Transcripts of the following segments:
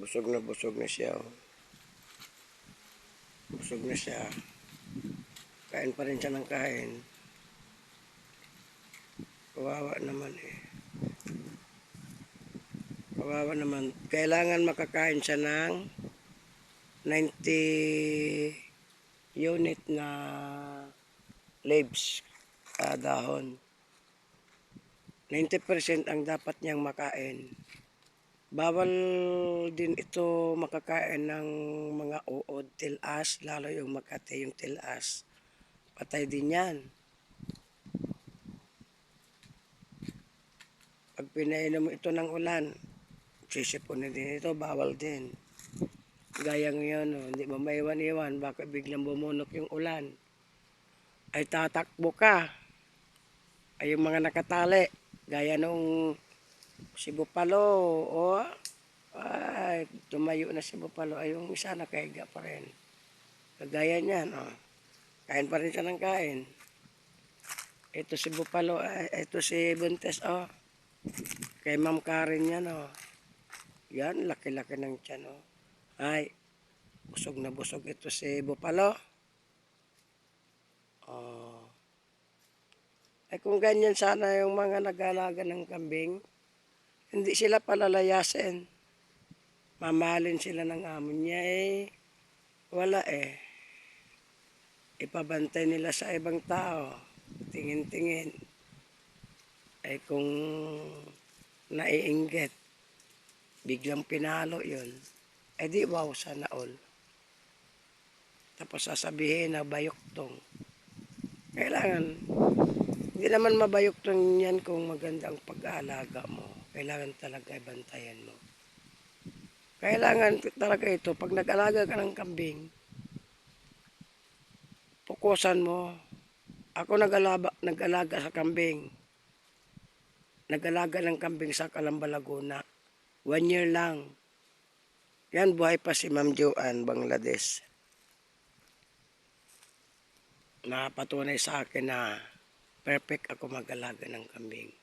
Busog na busog na siya. Oh. Busog na siya. Kain pa rin siya ng kain. Kawawa naman eh. Kawawa naman. Kailangan makakain siya ng 90 unit na leaves ah, dahon. 90% ang dapat niyang makain. Bawal din ito makakain ng mga uod, tilas, lalo yung makate, yung tilas. Patay din yan. Pag pinainom ito ng ulan, sisipunin din ito, bawal din. Gaya ngayon, oh, hindi mo maiwan-iwan, baka biglang bumunok yung ulan. Ay tatakbo ka. Ay yung mga nakatali, gaya nung si Bupalo, o ay, tumayo na si Bupalo, ay yung isa nakahiga pa rin. Kagaya niyan, oh. Kain pa rin siya ng kain. Ito si Bupalo, ay, ito si Buntes, oh. Kay Ma'am Karen yan, oh. Yan, laki-laki ng tiyan, oh. Ay, busog na busog ito si Bupalo. Oh. Ay kung ganyan sana yung mga nag-alaga ng kambing, hindi sila palalayasin. Mamahalin sila ng amo niya eh. Wala eh. Ipabantay nila sa ibang tao. Tingin-tingin. Ay kung naiinggit, biglang pinalo yun. Eh di wow, sana all. Tapos sasabihin na bayuktong. Kailangan, hindi naman mabayuktong yan kung maganda ang pag-aalaga mo. Kailangan talaga ibantayan mo. Kailangan talaga ito, pag nag-alaga ka ng kambing, pukusan mo. Ako nag-alaga, nag-alaga sa kambing. Nag-alaga ng kambing sa Calamba, Laguna. One year lang. Yan, buhay pa si Ma'am Joanne, Bangladesh. Napatunay sa akin na perfect ako mag-alaga ng kambing.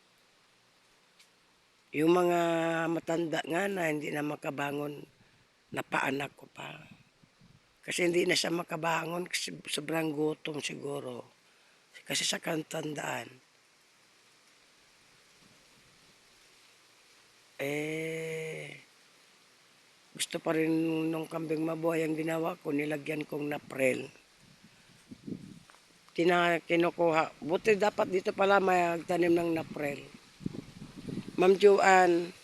Yung mga matanda nga na hindi na makabangon, napaanak ko pa. Kasi hindi na siya makabangon kasi sobrang gutom siguro. Kasi sa kantandaan. Eh, gusto pa rin nung kambing mabuhay ang ginawa ko, nilagyan kong naprel. Tina, kinukuha. Buti dapat dito pala magtanim ng naprel. Ma'am Joanne,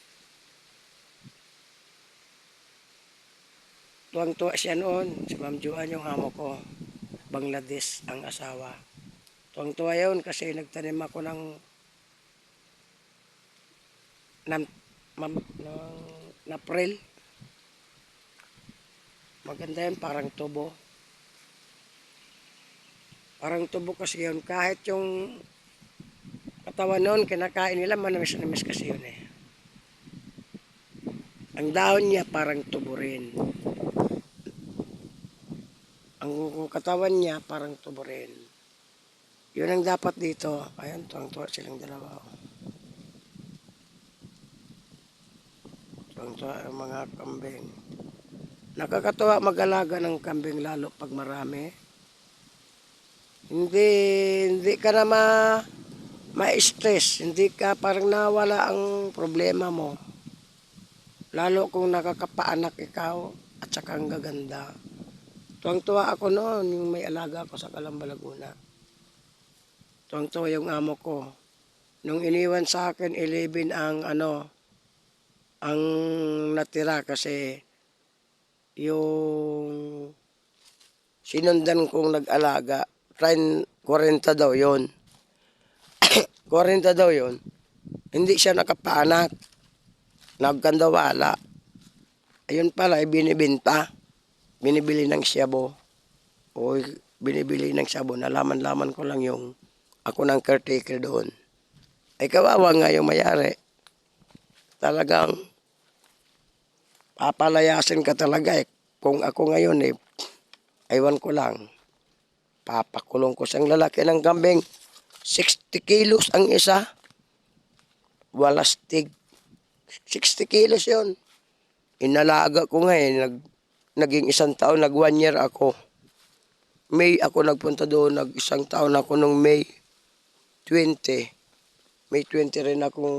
tuwang-tuwa siya noon. Si Ma'am Joanne yung amo ko. Bangladesh ang asawa. Tuwang-tuwa yun kasi nagtanim ako ng ng, mam, ng naprel. Maganda yun, parang tubo. Parang tubo kasi yun. Kahit yung katawan noon, kinakain nila, manamis-namis kasi yun eh. Ang dahon niya parang tubo rin. Ang katawan niya parang tubo rin. Yun ang dapat dito. Ayun, tuwang-tuwa silang dalawa. oh. Tuwang-tuwa ang mga kambing. Nakakatuwa mag-alaga ng kambing lalo pag marami. Hindi, hindi ka na ma, ma-stress. Hindi ka parang nawala ang problema mo. Lalo kung nakakapaanak ikaw at saka ang gaganda. Tuwang-tuwa ako noon, yung may alaga ako sa Calamba, Laguna. Tuwang-tuwa yung amo ko. Nung iniwan sa akin, 11 ang ano, ang natira kasi yung sinundan kong nag-alaga, train 40 daw yon 40 daw yon Hindi siya nakapaanak. Nagkandawala. Ayun pala, ay binibinta. Binibili ng siyabo. O binibili ng siyabo. Nalaman-laman ko lang yung ako ng caretaker doon. Ay kawawa nga yung mayari. Talagang papalayasin ka talaga eh. Kung ako ngayon eh, aywan ko lang. Papakulong ko siyang lalaki ng kambing. 60 kilos ang isa. Walastig. 60 kilos yon. Inalaga ko nga eh. Nag, naging isang taon, nag one year ako. May ako nagpunta doon, nag isang taon ako nung May 20. May 20 rin akong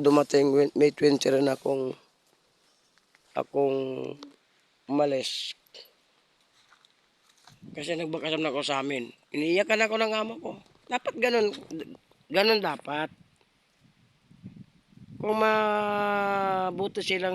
dumating, May 20 rin akong akong umalis. Kasi nagbakasam na ako sa amin. Iniiyakan ako ng amo ko. Dapat ganun. Ganun dapat. Kung mabuti silang